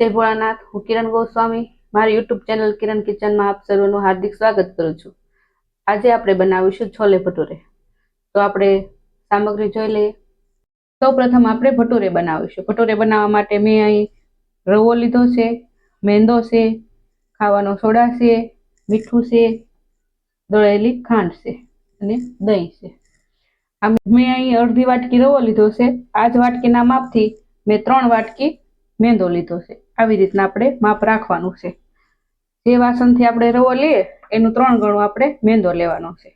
જય ભોળાનાથ. હું કિરણ ગોસ્વામી. મારી યુટ્યુબ ચેનલ કિરણ કિચનમાં આપ સર્વનું હાર્દિક સ્વાગત કરું છું. આજે આપણે બનાવીશું છોલે ભટુરે. તો આપણે સામગ્રી જોઈ લઈએ. સૌ પ્રથમ આપણે ભટુરે બનાવીશું. ભટુરે બનાવવા માટે મેં અહીં રવો લીધો છે, મેંદો છે, ખાવાનો સોડા છે, મીઠું છે, દળેલી ખાંડ છે અને દહીં છે. આ મેં અહીં અડધી વાટકી રવો લીધો છે. આ જ વાટકીના માપથી મેં ત્રણ વાટકી મેંદો લીધો છે. આવી રીતના આપણે માપ રાખવાનું છે. જે વાસણથી આપણે રવો લઈએ, એનું ત્રણ ગણું આપણે મેંદો લેવાનો છે.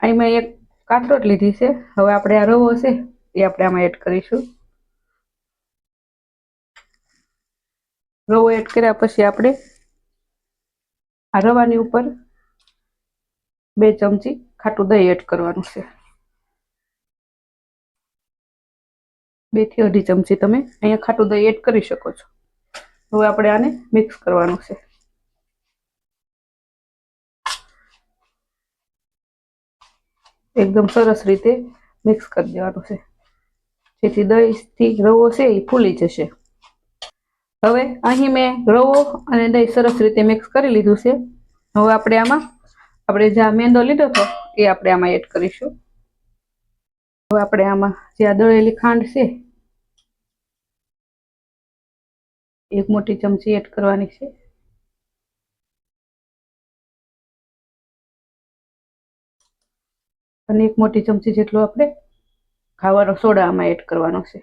અહીં મેં એક કાથરોટ લીધી છે. હવે આપણે આ રવો છે, એ આપણે આમાં એડ કરીશું. રવો એડ કર્યા પછી આપણે આ રવાની ઉપર બે ચમચી ખાટું દહીં એડ કરવાનું છે. બેથી અઢી ચમચી તમે અહીંયા ખાટું દહીં એડ કરી શકો છો. હવે આપણે આને મિક્સ કરવાનું છે. એકદમ સરસ રીતે મિક્સ કરી દેવાનું છે. જેથી દહીંથી રવો છે એ ફૂલી જશે. હવે અહીં મેં રવો અને દહીં સરસ રીતે મિક્સ કરી લીધું છે. હવે આપણે આમાં, આપણે જ્યાં મેંદો લીધો હતો એ આપણે આમાં એડ કરીશું. હવે આપણે આમાં જે આ દળેલી ખાંડ છે એક મોટી ચમચી એડ કરવાની છે. અને એક મોટી ચમચી જેટલો આપણે ખાવાનો સોડા આમાં એડ કરવાનો છે.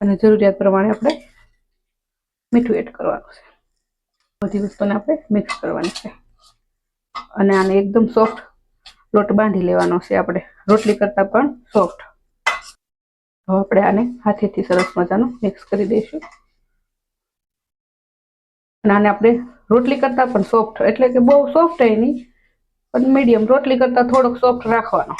અને જરૂરિયાત પ્રમાણે આપણે મીઠું એડ કરવાનું છે. બધી વસ્તુને આપણે મિક્સ કરવાની છે. અને આને એકદમ સોફ્ટ લોટ બાંધી લેવાનો છે આપણે. રોટલી કરતાં પણ સોફ્ટ. હવે આપણે આને હાથેથી સરસ મજાનું મિક્સ કરી દઈશું. અને આને આપણે રોટલી કરતાં પણ સોફ્ટ એટલે કે બહુ સોફ્ટ એ નહીં, પણ મીડિયમ રોટલી કરતાં થોડોક સોફ્ટ રાખવાનો.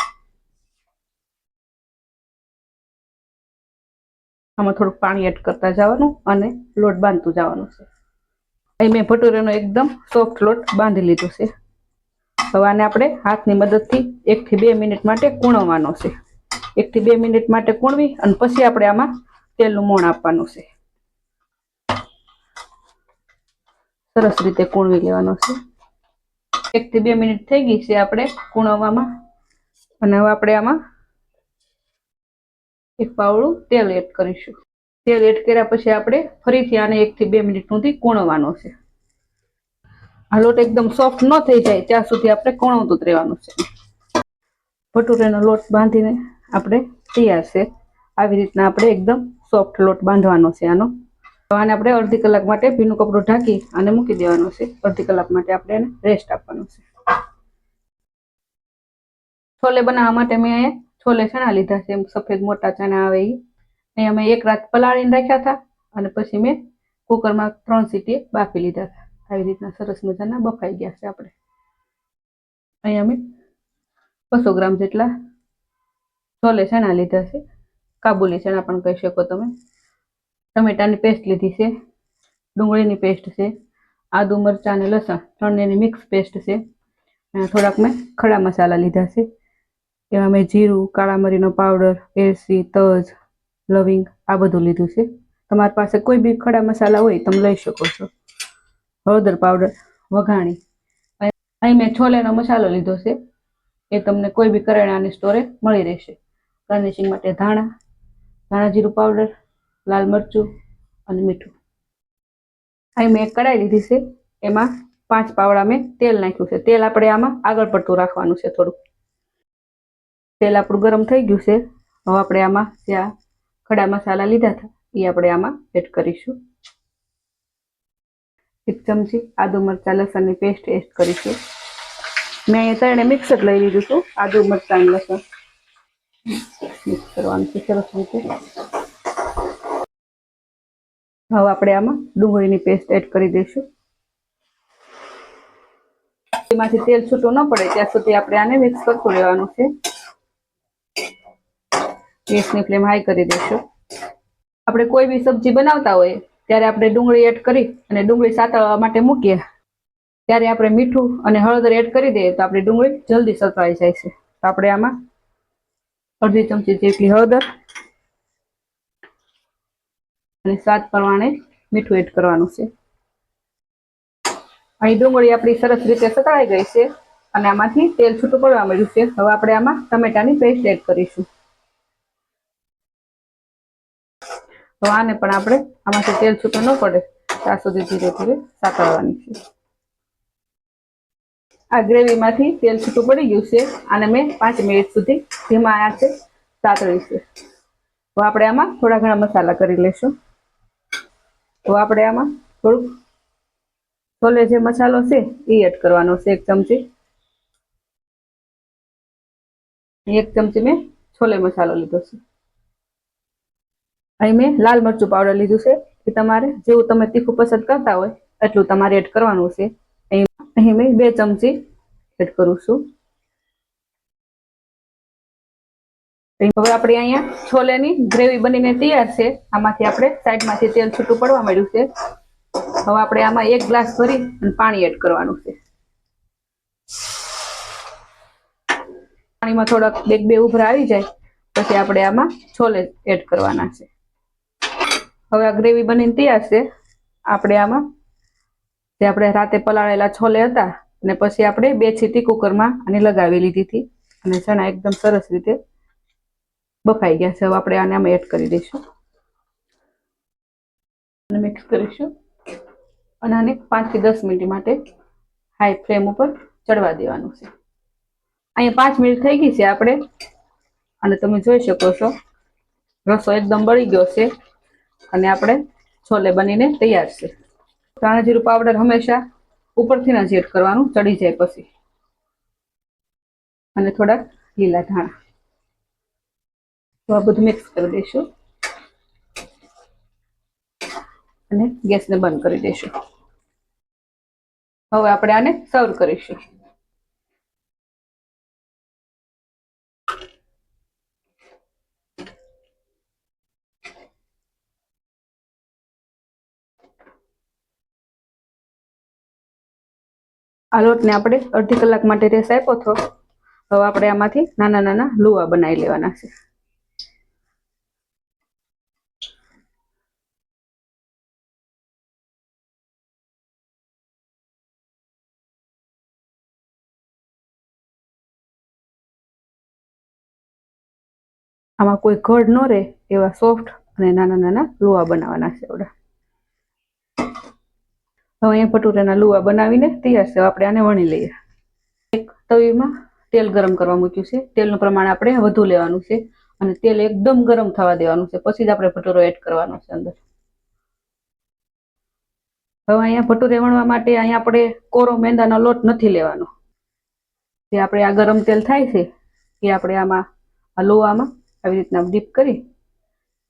આમાં થોડુંક પાણી એડ કરતા જવાનું અને લોટ બાંધતું જવાનું છે. અહીં મેં ભટુરેનો એકદમ સોફ્ટ લોટ બાંધી લીધો છે. હવે આને આપણે હાથની મદદથી એકથી બે મિનિટ માટે કૂણવવાનો છે. એકથી બે મિનિટ માટે કૂણવી અને પછી આપણે આમાં તેલનું મોણ આપવાનું છે. સરસ રીતે કૂણવી લેવાનો છે. એકથી બે મિનિટ થઈ ગઈ છે આપણે કૂણવવામાં. અને હવે આપણે આમાં એક પાવડું તેલ એડ કરીશું. તેલ એડ કર્યા પછી આપણે ફરીથી આને એકથી બે મિનિટ સુધી કૂણવાનો છે. આ લોટ એકદમ સોફ્ટ ન થઈ જાય, ત્યાં સુધી આપણે કૂણવતું જ રહેવાનું છે. ભટુરેનો લોટ બાંધીને આપણે તૈયાર છે. આવી રીતના આપણે એકદમ સોફ્ટ લોટ બાંધવાનો છે આનો. આને આપણે અડધી કલાક માટે ભીનું કપડું ઢાંકી અને મૂકી દેવાનું છે. અડધી કલાક માટે આપણે એને રેસ્ટ આપવાનું છે. છોલે બનાવવા માટે મેં અહીંયા છોલે ચણા લીધા છે. સફેદ મોટા ચણા આવે એ અહીંયા અમે એક રાત પલાળીને રાખ્યા હતા અને પછી મેં કુકરમાં ત્રણ સીટી બાફી લીધા હતા. આવી રીતના સરસ મજાના બફાઈ ગયા છે આપણે. અહીંયા અમે બસો ગ્રામ જેટલા છોલે ચણા લીધા છે. કાબુલી ચણા પણ કહી શકો તમે. ટમેટાની પેસ્ટ લીધી છે. ડુંગળીની પેસ્ટ છે. આદુ, મરચાં અને લસણ ત્રણેની મિક્સ પેસ્ટ છે. અને થોડાક મેં ખડા મસાલા લીધા છે. એમાં મેં જીરું, કાળા મરીનો પાવડર એરસી તજ, લવિંગ આ બધું લીધું છે. તમારી પાસે કોઈ બી ખડા મસાલા હોય તમે લઈ શકો છો. હળદર પાવડર, વઘાણી. અહીં મેં છોલેનો મસાલો લીધો છે. એ તમને કોઈ બી કરિયાણાની સ્ટોરે મળી રહેશે. ગાર્નિશિંગ માટે ધાણા ધાણા જીરું પાવડર લાલ મરચું અને મીઠું. અહીં મેં કઢાઈ લીધી છે. એમાં પાંચ પાવડા મેં તેલ નાખ્યું છે. તેલ આપણે આમાં આગળ પડતું રાખવાનું છે થોડુંક. તેલ આપણું ગરમ થઈ ગયું છે. હવે આપણે આમાં જ્યાં ખડા મસાલા લીધા હતા એ આપણે આમાં એડ કરીશું. એક ચમચી આદુ મરચાં લસણની પેસ્ટ એડ કરીશું. મેં અહીંયા ત્રણે મિક્સ જ લઈ લીધું હતું આદુ મરચાં લસણ. મિક્સ સરસ રીતે. હવે આપણે આમાં ડુંગળીની પેસ્ટ એડ કરી દઈશું. એમાંથી તેલ છૂટું ન પડે, ત્યાં સુધી આપણે આને મિક્સ કરતું રહેવાનું છે. ગેસની ફ્લેમ હાઈ કરી દઈશું. આપણે કોઈ બી સબ્જી બનાવતા હોય, ત્યારે આપણે ડુંગળી એડ કરી અને ડુંગળી સાતળવા માટે મૂકીએ. ત્યારે આપણે મીઠું અને હળદર એડ કરી દઈએ, તો આપણી ડુંગળી જલ્દી સતળાઈ જાય છે. તો આપણે આમાં અડધી ચમચી જેટલી હળદર અને સ્વાદ પ્રમાણે મીઠું એડ કરવાનું છે. અહીં ડુંગળી આપણી સરસ રીતે સતળાઈ ગઈ છે અને આમાંથી તેલ છૂટું પડવા મળ્યું છે. હવે આપણે આમાં ટમેટાની પેસ્ટ એડ કરીશું. તો આને પણ આપણે આમાંથી તેલ છૂટું ન પડે. ત્યાં સુધી ધીરે ધીરે સાતળવાની છે. આ ગ્રેવીમાંથી તેલ છૂટું પડી ગયું છે. અને મેં પાંચ મિનિટ સુધી ધીમા આંચે સાતળી છે. તો આપણે આમાં થોડા ઘણા મસાલા કરી લઈશું. તો આપણે આમાં થોડુંક છોલે જે મસાલો છે એ એડ કરવાનો છે એક ચમચી. એક ચમચી મેં છોલે મસાલો લીધો છે. અહીં મેં લાલ મરચું પાવડર લીધું છે. એ તમારે જેવું તમે તીખું પસંદ કરતા હોય, એટલું તમારે એડ કરવાનું છે. અહીં મેં બે ચમચી એડ કરું છું. હવે આપણે અહીંયા છોલેની ગ્રેવી બનીને તૈયાર છે. આમાંથી આપણે સાઈડમાંથી તેલ છૂટું પડવા માંડ્યું છે. હવે આપણે આમાં એક ગ્લાસ ભરી અને પાણી એડ કરવાનું છે. પાણીમાં થોડાક બે બે ઉભરા આવી જાય, પછી આપણે આમાં છોલે એડ કરવાના છે. હવે આ ગ્રેવી બનીને તૈયાર છે. આપણે આમાં જે આપણે રાતે પલાળેલા છોલે હતા અને પછી આપણે બે છીટી કુકરમાં આને લગાવી લીધી હતી. અને ચણા એકદમ સરસ રીતે બફાઈ ગયા છે. હવે આપણે આને આમાં એડ કરી દઈશું. અને મિક્સ કરીશું. અને આને પાંચથી દસ મિનિટ માટે હાઈ ફ્લેમ ઉપર ચડવા દેવાનું છે. અહીંયા પાંચ મિનિટ થઈ ગઈ છે આપણે. અને તમે જોઈ શકો છો, રસો એકદમ બળી ગયો છે. અને આપણે છોલે બનીને તૈયાર છે. ધાણા જીરું પાવડર હંમેશા ઉપરથી ના જેટ કરવાનું, ચડી જાય પછી. અને થોડાક લીલા ધાણા. તો આ બધું મિક્સ કરી દઈશું. અને ગેસને બંધ કરી દઈશું. હવે આપણે આને સર્વ કરીશું. આ લોટને આપણે અડધી કલાક માટે રેસ આપ્યો હતો હવે આપણે આમાંથી નાના નાના લુવા બનાવી લેવાના છે. આમાં કોઈ ઘડ ન રહે એવા સોફ્ટ અને નાના નાના લુવા બનાવવાના છે આપણા હવે અહીંયા ભટુરાના લુવા બનાવીને તૈયાર છે. આપણે આને વણી લઈએ. એક તવીમાં તેલ ગરમ કરવા મૂક્યું છે. તેલનું પ્રમાણ આપણે વધુ લેવાનું છે અને તેલ એકદમ ગરમ થવા દેવાનું છે. પછી જ આપણે ભટુરો એડ કરવાનો છે અંદર. હવે અહીંયા ભટુરે વણવા માટે અહીંયા આપણે કોરો મેંદાનો લોટ નથી લેવાનો. જે આપણે આ ગરમ તેલ થાય છે એ આપણે આમાં, આ લોવામાં આવી રીતના ડીપ કરી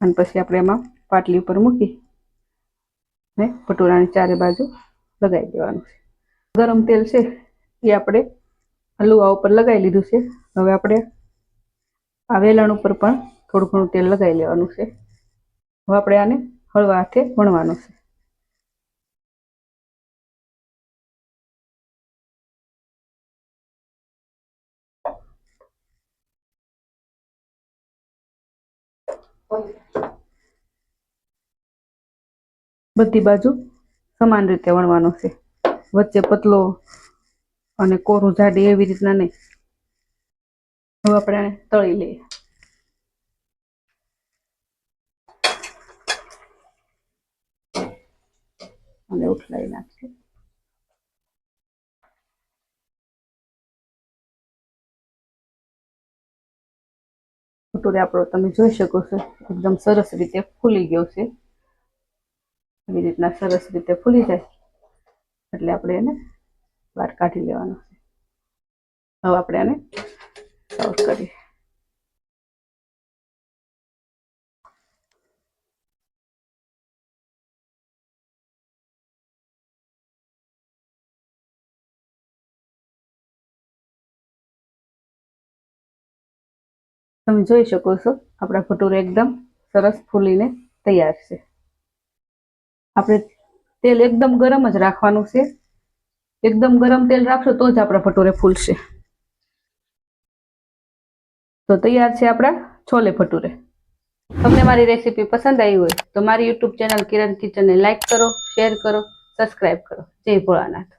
અને પછી આપણે એમાં પાટલી ઉપર મૂકી ને ભટુરાની ચારે બાજુ લગાવી દેવાનું છે. ગરમ તેલ છે એ આપણે લુવા ઉપર લગાવી લીધું છે. હવે આપણે આ વેલણ ઉપર પણ થોડું ઘણું તેલ લગાવી લેવાનું છે. હવે આપણે આને હળવા હાથે વણવાનું છે. બધી બાજુ સમાન રીતે વણવાનો છે. વચ્ચે પતલો અને કોરું જાડી એવી રીતના નહીં. હવે આપણે તળી લઈએ. અને ઉઠલાઈ નાખીએ. આપણો તમે જોઈ શકો છો, એકદમ સરસ રીતે ફૂલી ગયો છે. એવી રીતના સરસ રીતે ફૂલી જાય. એટલે આપણે એને બહાર કાઢી લેવાનો છે. હવે આપણે આને સર્વ કરીએ. તમે જોઈ શકો છો, આપણા ભટુરા એકદમ સરસ ફૂલીને તૈયાર છે. આપણે તેલ એકદમ ગરમ જ રાખવાનું છે. એકદમ ગરમ તેલ રાખશો તો જ આપણા ભટુરે ફૂલશે. તો તૈયાર છે આપણા છોલે ભટુરે. તમને મારી રેસીપી પસંદ આવી હોય તો મારી યુટ્યુબ ચેનલ કિરણ કિચનને લાઇક કરો, શેર કરો, સબસ્ક્રાઇબ કરો. જય ભોળાનાથ.